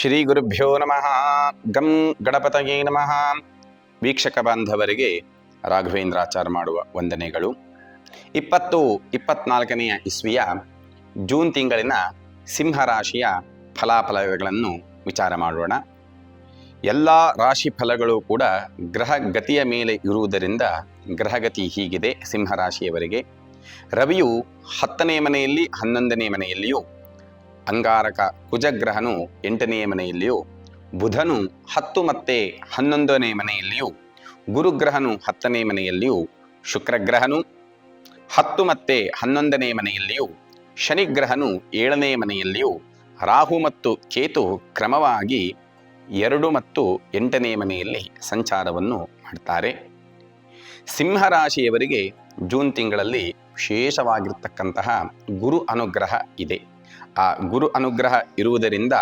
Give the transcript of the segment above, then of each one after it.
ಶ್ರೀ ಗುರುಭ್ಯೋ ನಮಃ. ಗಂ ಗಣಪತಯೇ ನಮಃ. ವೀಕ್ಷಕ ಬಾಂಧವರಿಗೆ ರಾಘವೇಂದ್ರಾಚಾರ ಮಾಡುವ ವಂದನೆಗಳು. ಇಪ್ಪತ್ತು, ಇಪ್ಪತ್ನಾಲ್ಕನೆಯ ಇಸ್ವಿಯ ಜೂನ್ ತಿಂಗಳಿನ ಸಿಂಹರಾಶಿಯ ಫಲಾಫಲಗಳನ್ನು ವಿಚಾರ ಮಾಡೋಣ. ಎಲ್ಲ ರಾಶಿ ಫಲಗಳು ಕೂಡ ಗ್ರಹ ಗತಿಯ ಮೇಲೆ ಇರುವುದರಿಂದ ಗ್ರಹಗತಿ ಹೀಗಿದೆ ಸಿಂಹರಾಶಿಯವರಿಗೆ. ರವಿಯು ಹತ್ತನೇ ಮನೆಯಲ್ಲಿ, ಹನ್ನೊಂದನೇ ಮನೆಯಲ್ಲಿಯೂ ಅಂಗಾರಕ ಕುಜಗ್ರಹನು ಎಂಟನೆಯ ಮನೆಯಲ್ಲಿಯೂ, ಬುಧನು ಹತ್ತು ಮತ್ತೆ ಹನ್ನೊಂದನೇ ಮನೆಯಲ್ಲಿಯೂ, ಗುರುಗ್ರಹನು ಹತ್ತನೇ ಮನೆಯಲ್ಲಿಯೂ, ಶುಕ್ರಗ್ರಹನು ಹತ್ತು ಮತ್ತೆ ಹನ್ನೊಂದನೇ ಮನೆಯಲ್ಲಿಯೂ, ಶನಿಗ್ರಹನು ಏಳನೇ ಮನೆಯಲ್ಲಿಯೂ, ರಾಹು ಮತ್ತು ಕೇತು ಕ್ರಮವಾಗಿ ಎರಡು ಮತ್ತು ಎಂಟನೇ ಮನೆಯಲ್ಲಿ ಸಂಚಾರವನ್ನು ಮಾಡ್ತಾರೆ. ಸಿಂಹರಾಶಿಯವರಿಗೆ ಜೂನ್ ತಿಂಗಳಲ್ಲಿ ವಿಶೇಷವಾಗಿರ್ತಕ್ಕಂತಹ ಗುರು ಅನುಗ್ರಹ ಇದೆ. ಆ ಗುರು ಅನುಗ್ರಹ ಇರುವುದರಿಂದ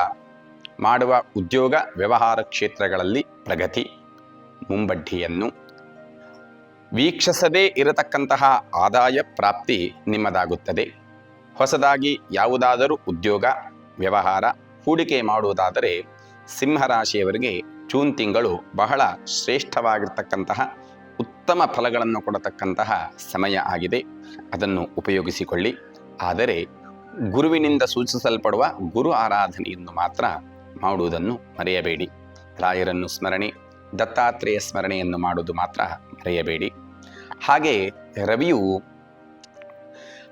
ಮಾಡುವ ಉದ್ಯೋಗ ವ್ಯವಹಾರ ಕ್ಷೇತ್ರಗಳಲ್ಲಿ ಪ್ರಗತಿ, ಮುಂಬಡ್ಡಿಯನ್ನು ವೀಕ್ಷಿಸದೇ ಇರತಕ್ಕಂತಹ ಆದಾಯ ಪ್ರಾಪ್ತಿ ನಿಮ್ಮದಾಗುತ್ತದೆ. ಹೊಸದಾಗಿ ಯಾವುದಾದರೂ ಉದ್ಯೋಗ, ವ್ಯವಹಾರ ಹೂಡಿಕೆ ಮಾಡುವುದಾದರೆ ಸಿಂಹರಾಶಿಯವರಿಗೆ ಜೂನ್ ತಿಂಗಳು ಬಹಳ ಶ್ರೇಷ್ಠವಾಗಿರ್ತಕ್ಕಂತಹ ಉತ್ತಮ ಫಲಗಳನ್ನು ಕೊಡತಕ್ಕಂತಹ ಸಮಯ ಆಗಿದೆ. ಅದನ್ನು ಉಪಯೋಗಿಸಿಕೊಳ್ಳಿ. ಆದರೆ ಗುರುವಿನಿಂದ ಸೂಚಿಸಲ್ಪಡುವ ಗುರು ಆರಾಧನೆಯನ್ನು ಮಾತ್ರ ಮಾಡುವುದನ್ನು ಮರೆಯಬೇಡಿ. ರಾಯರನ್ನು ಸ್ಮರಣೆ, ದತ್ತಾತ್ರೇಯ ಸ್ಮರಣೆಯನ್ನು ಮಾಡುವುದು ಮಾತ್ರ ಮರೆಯಬೇಡಿ. ಹಾಗೆ ರವಿಯು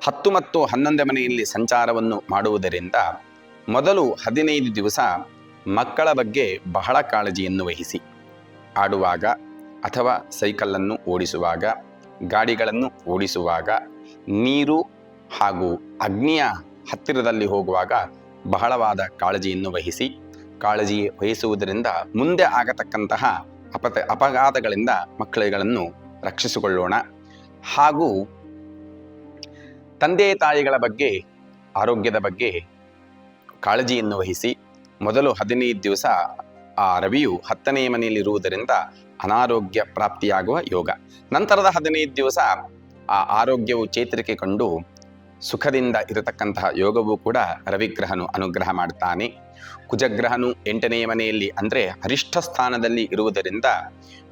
ಹತ್ತು ಮತ್ತು ಹನ್ನೊಂದು ಮನೆಯಲ್ಲಿ ಸಂಚಾರವನ್ನು ಮಾಡುವುದರಿಂದ ಮೊದಲು ಹದಿನೈದು ದಿವಸ ಮಕ್ಕಳ ಬಗ್ಗೆ ಬಹಳ ಕಾಳಜಿಯನ್ನು ವಹಿಸಿ. ಆಡುವಾಗ ಅಥವಾ ಸೈಕಲನ್ನು ಓಡಿಸುವಾಗ, ಗಾಡಿಗಳನ್ನು ಓಡಿಸುವಾಗ ನೀರು ಹಾಗೂ ಅಗ್ನಿಯ ಹತ್ತಿರದಲ್ಲಿ ಹೋಗುವಾಗ ಬಹಳವಾದ ಕಾಳಜಿಯನ್ನು ವಹಿಸಿ, ಕಾಳಜಿ ವಹಿಸುವುದರಿಂದ ಮುಂದೆ ಆಗತಕ್ಕಂತಹ ಅಪತ, ಅಪಘಾತಗಳಿಂದ ಮಕ್ಕಳುಗಳನ್ನು ರಕ್ಷಿಸಿಕೊಳ್ಳೋಣ. ಹಾಗೂ ತಂದೆ ತಾಯಿಗಳ ಬಗ್ಗೆ, ಆರೋಗ್ಯದ ಬಗ್ಗೆ ಕಾಳಜಿಯನ್ನು ವಹಿಸಿ, ಮೊದಲು ಹದಿನೈದು ದಿವಸ ಆ ರವಿಯು ಹತ್ತನೇ ಮನೆಯಲ್ಲಿರುವುದರಿಂದ ಅನಾರೋಗ್ಯ ಪ್ರಾಪ್ತಿಯಾಗುವ ಯೋಗ. ನಂತರದ ಹದಿನೈದು ದಿವಸ ಆ ಆರೋಗ್ಯವು ಚೇತರಿಕೆ ಕಂಡು ಸುಖದಿಂದ ಇರತಕ್ಕಂತಹ ಯೋಗವೂ ಕೂಡ ರವಿಗ್ರಹನು ಅನುಗ್ರಹ ಮಾಡ್ತಾನೆ. ಕುಜಗ್ರಹನು ಎಂಟನೆಯ ಮನೆಯಲ್ಲಿ ಅಂದರೆ ಅರಿಷ್ಠ ಸ್ಥಾನದಲ್ಲಿ ಇರುವುದರಿಂದ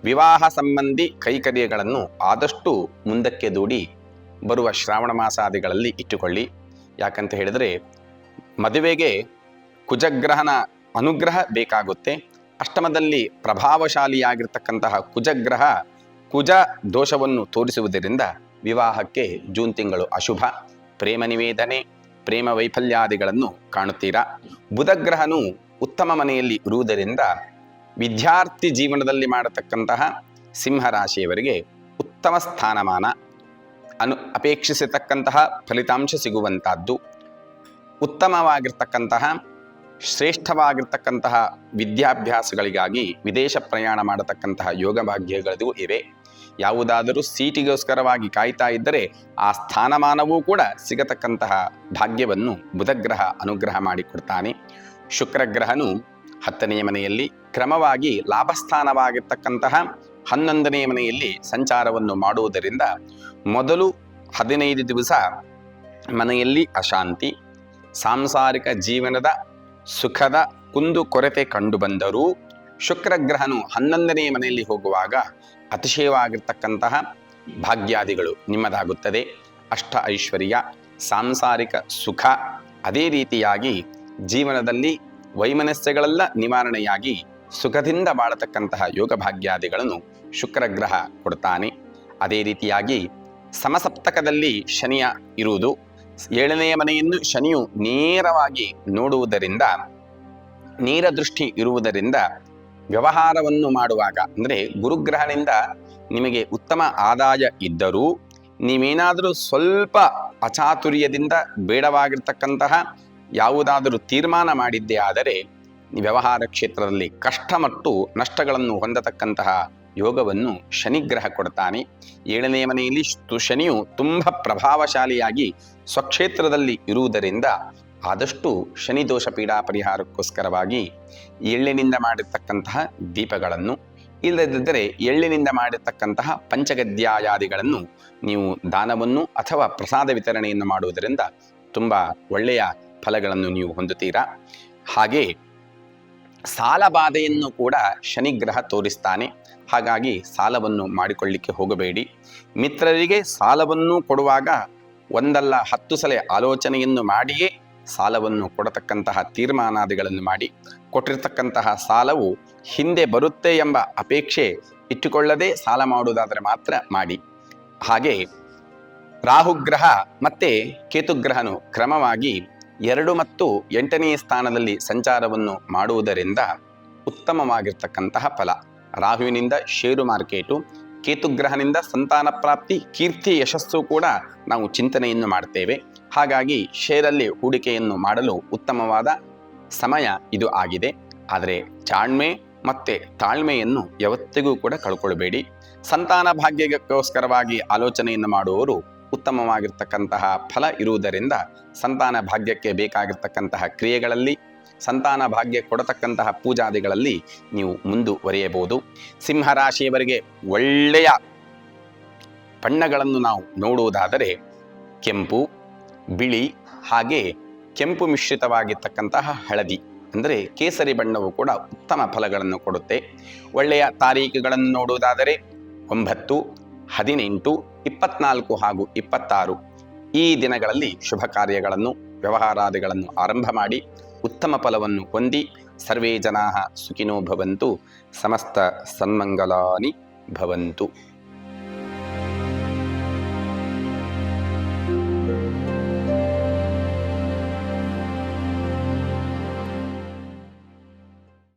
ವಿವಾಹ ಸಂಬಂಧಿ ಕೈಕರ್ಯಗಳನ್ನು ಆದಷ್ಟು ಮುಂದಕ್ಕೆ ದೂಡಿ ಬರುವ ಶ್ರಾವಣ ಮಾಸಾದಿಗಳಲ್ಲಿ ಇಟ್ಟುಕೊಳ್ಳಿ. ಯಾಕಂತ ಹೇಳಿದರೆ ಮದುವೆಗೆ ಕುಜಗ್ರಹನ ಅನುಗ್ರಹ ಬೇಕಾಗುತ್ತೆ. ಅಷ್ಟಮದಲ್ಲಿ ಪ್ರಭಾವಶಾಲಿಯಾಗಿರ್ತಕ್ಕಂತಹ ಕುಜಗ್ರಹ ಕುಜ ದೋಷವನ್ನು ತೋರಿಸುವುದರಿಂದ ವಿವಾಹಕ್ಕೆ ಜೂನ್ ತಿಂಗಳು ಅಶುಭ. ಪ್ರೇಮ ನಿವೇದನೆ, ಪ್ರೇಮ ವೈಫಲ್ಯಾದಿಗಳನ್ನು ಕಾಣುತ್ತೀರಾ? ಬುಧಗ್ರಹನು ಉತ್ತಮ ಮನೆಯಲ್ಲಿ ಇರುವುದರಿಂದ ವಿದ್ಯಾರ್ಥಿ ಜೀವನದಲ್ಲಿ ಮಾಡತಕ್ಕಂತಹ ಸಿಂಹರಾಶಿಯವರಿಗೆ ಉತ್ತಮ ಸ್ಥಾನಮಾನ ಅನು ಅಪೇಕ್ಷಿಸತಕ್ಕಂತಹ ಫಲಿತಾಂಶ ಸಿಗುವಂತಹದ್ದು ಉತ್ತಮವಾಗಿರ್ತಕ್ಕಂತಹ ಶ್ರೇಷ್ಠವಾಗಿರ್ತಕ್ಕಂತಹ ವಿದ್ಯಾಭ್ಯಾಸಗಳಿಗಾಗಿ ವಿದೇಶ ಪ್ರಯಾಣ ಮಾಡತಕ್ಕಂತಹ ಯೋಗ ಭಾಗ್ಯಗಳಿಗೂ ಇವೆ. ಯಾವುದಾದರೂ ಸೀಟಿಗೋಸ್ಕರವಾಗಿ ಕಾಯ್ತಾ ಇದ್ದರೆ ಆ ಸ್ಥಾನಮಾನವೂ ಕೂಡ ಸಿಗತಕ್ಕಂತಹ ಭಾಗ್ಯವನ್ನು ಬುಧಗ್ರಹ ಅನುಗ್ರಹ ಮಾಡಿಕೊಡ್ತಾನೆ. ಶುಕ್ರಗ್ರಹನು ಹತ್ತನೆಯ ಮನೆಯಲ್ಲಿ ಕ್ರಮವಾಗಿ ಲಾಭಸ್ಥಾನವಾಗಿರ್ತಕ್ಕಂತಹ ಹನ್ನೊಂದನೆಯ ಮನೆಯಲ್ಲಿ ಸಂಚಾರವನ್ನು ಮಾಡುವುದರಿಂದ ಮೊದಲು ಹದಿನೈದು ದಿವಸ ಮನೆಯಲ್ಲಿ ಅಶಾಂತಿ, ಸಾಂಸಾರಿಕ ಜೀವನದ ಸುಖದ ಕುಂದು ಕೊರತೆ ಕಂಡುಬಂದರೂ ಶುಕ್ರಗ್ರಹನು ಹನ್ನೊಂದನೇ ಮನೆಯಲ್ಲಿ ಹೋಗುವಾಗ ಅತಿಶಯವಾಗಿರ್ತಕ್ಕಂತಹ ಭಾಗ್ಯಾದಿಗಳು ನಿಮ್ಮದಾಗುತ್ತದೆ. ಅಷ್ಟ ಐಶ್ವರ್ಯ, ಸಾಂಸಾರಿಕ ಸುಖ, ಅದೇ ರೀತಿಯಾಗಿ ಜೀವನದಲ್ಲಿ ವೈಮನಸ್ಯಗಳೆಲ್ಲ ನಿವಾರಣೆಯಾಗಿ ಸುಖದಿಂದ ಬಾಳತಕ್ಕಂತಹ ಯೋಗ ಭಾಗ್ಯಾದಿಗಳನ್ನು ಶುಕ್ರಗ್ರಹ ಕೊಡ್ತಾನೆ. ಅದೇ ರೀತಿಯಾಗಿ ಸಮಸಪ್ತಕದಲ್ಲಿ ಶನಿಯ ಇರುವುದು ಏಳನೆಯ ಮನೆಯನ್ನು ಶನಿಯು ನೇರವಾಗಿ ನೋಡುವುದರಿಂದ ನೇರ ದೃಷ್ಟಿ ಇರುವುದರಿಂದ ವ್ಯವಹಾರವನ್ನು ಮಾಡುವಾಗ, ಅಂದರೆ ಗುರುಗ್ರಹನಿಂದ ನಿಮಗೆ ಉತ್ತಮ ಆದಾಯ ಇದ್ದರೂ, ನೀವೇನಾದರೂ ಸ್ವಲ್ಪ ಅಚಾತುರ್ಯದಿಂದ ಬೇಡವಾಗಿರ್ತಕ್ಕಂತಹ ಯಾವುದಾದರೂ ತೀರ್ಮಾನ ಮಾಡಿದ್ದೇ ಆದರೆ, ವ್ಯವಹಾರ ಕ್ಷೇತ್ರದಲ್ಲಿ ಕಷ್ಟ ಮತ್ತು ನಷ್ಟಗಳನ್ನು ಹೊಂದತಕ್ಕಂತಹ ಯೋಗವನ್ನು ಶನಿಗ್ರಹ ಕೊಡ್ತಾನೆ. ಏಳನೇ ಮನೆಯಲ್ಲಿ ಶನಿಯು ತುಂಬ ಪ್ರಭಾವಶಾಲಿಯಾಗಿ ಸ್ವಕ್ಷೇತ್ರದಲ್ಲಿ ಇರುವುದರಿಂದ ಆದಷ್ಟು ಶನಿ ದೋಷ ಪೀಡಾ ಪರಿಹಾರಕ್ಕೋಸ್ಕರವಾಗಿ ಎಳ್ಳಿನಿಂದ ಮಾಡಿರ್ತಕ್ಕಂತಹ ದೀಪಗಳನ್ನು, ಇಲ್ಲದಿದ್ದರೆ ಎಳ್ಳಿನಿಂದ ಮಾಡಿರ್ತಕ್ಕಂತಹ ಪಂಚಗದ್ಯಾಯಾದಿಗಳನ್ನು ನೀವು ದಾನವನ್ನು ಅಥವಾ ಪ್ರಸಾದ ವಿತರಣೆಯನ್ನು ಮಾಡುವುದರಿಂದ ತುಂಬ ಒಳ್ಳೆಯ ಫಲಗಳನ್ನು ನೀವು ಹೊಂದುತ್ತೀರಾ. ಹಾಗೆ ಸಾಲಬಾಧೆಯನ್ನು ಕೂಡ ಶನಿಗ್ರಹ ತೋರಿಸ್ತಾನೆ. ಹಾಗಾಗಿ ಸಾಲವನ್ನು ಮಾಡಿಕೊಳ್ಳಿಕ್ಕೆ ಹೋಗಬೇಡಿ. ಮಿತ್ರರಿಗೆ ಸಾಲವನ್ನು ಕೊಡುವಾಗ ಒಂದಲ್ಲ ಹತ್ತು ಸಲ ಆಲೋಚನೆಯನ್ನು ಮಾಡಿಯೇ ಸಾಲವನ್ನು ಕೊಡತಕ್ಕಂತಹ ತೀರ್ಮಾನಾದಿಗಳನ್ನು ಮಾಡಿ. ಕೊಟ್ಟಿರ್ತಕ್ಕಂತಹ ಸಾಲವು ಹಿಂದೆ ಬರುತ್ತೆ ಎಂಬ ಅಪೇಕ್ಷೆ ಇಟ್ಟುಕೊಳ್ಳದೆ ಸಾಲ ಮಾಡುವುದಾದರೆ ಮಾತ್ರ ಮಾಡಿ. ಹಾಗೆ ರಾಹುಗ್ರಹ ಮತ್ತೆ ಕೇತುಗ್ರಹನು ಕ್ರಮವಾಗಿ ಎರಡು ಮತ್ತು ಎಂಟನೇ ಸ್ಥಾನದಲ್ಲಿ ಸಂಚಾರವನ್ನು ಮಾಡುವುದರಿಂದ ಉತ್ತಮವಾಗಿರ್ತಕ್ಕಂತಹ ಫಲ. ರಾಹುವಿನಿಂದ ಷೇರು ಮಾರ್ಕೆಟು, ಕೇತುಗ್ರಹನಿಂದ ಸಂತಾನ ಪ್ರಾಪ್ತಿ, ಕೀರ್ತಿ ಯಶಸ್ಸು ಕೂಡ ನಾವು ಚಿಂತನೆಯನ್ನು ಮಾಡ್ತೇವೆ. ಹಾಗಾಗಿ ಷೇರಲ್ಲಿ ಹೂಡಿಕೆಯನ್ನು ಮಾಡಲು ಉತ್ತಮವಾದ ಸಮಯ ಇದು ಆಗಿದೆ. ಆದರೆ ಚಾಣ್ಮೆ ಮತ್ತು ತಾಳ್ಮೆಯನ್ನು ಯಾವತ್ತಿಗೂ ಕೂಡ ಕಳ್ಕೊಳ್ಬೇಡಿ. ಸಂತಾನ ಭಾಗ್ಯಕ್ಕೋಸ್ಕರವಾಗಿ ಆಲೋಚನೆಯನ್ನು ಮಾಡುವವರು ಉತ್ತಮವಾಗಿರ್ತಕ್ಕಂತಹ ಫಲ ಇರುವುದರಿಂದ ಸಂತಾನ ಭಾಗ್ಯಕ್ಕೆ ಬೇಕಾಗಿರ್ತಕ್ಕಂತಹ ಕ್ರಿಯೆಗಳಲ್ಲಿ, ಸಂತಾನ ಭಾಗ್ಯ ಕೊಡತಕ್ಕಂತಹ ಪೂಜಾದಿಗಳಲ್ಲಿ ನೀವು ಮುಂದುವರಿಯಬಹುದು. ಸಿಂಹರಾಶಿಯವರಿಗೆ ಒಳ್ಳೆಯ ಬಣ್ಣಗಳನ್ನು ನಾವು ನೋಡುವುದಾದರೆ ಕೆಂಪು, ಬಿಳಿ ಹಾಗೆ ಕೆಂಪು ಮಿಶ್ರಿತವಾಗಿರ್ತಕ್ಕಂತಹ ಹಳದಿ, ಅಂದರೆ ಕೇಸರಿ ಬಣ್ಣವು ಕೂಡ ಉತ್ತಮ ಫಲಗಳನ್ನು ಕೊಡುತ್ತೆ. ಒಳ್ಳೆಯ ತಾರೀಖುಗಳನ್ನು ನೋಡುವುದಾದರೆ ಒಂಬತ್ತು, ಹದಿನೆಂಟು ಇಪ್ಪತ್ನಾಲ್ಕು ಹಾಗೂ ಇಪ್ಪತ್ತಾರು ಈ ದಿನಗಳಲ್ಲಿ ಶುಭ ಕಾರ್ಯಗಳನ್ನು, ವ್ಯವಹಾರಾದಿಗಳನ್ನು ಆರಂಭ ಮಾಡಿ ಉತ್ತಮ ಫಲವನ್ನು ಹೊಂದಿ ಸರ್ವೇ ಜನಾ ಸುಖಿನೋ ಭವಂತು ಸಮಸ್ತ ಸನ್ಮಂಗಲಾನಿ ಭವಂತು.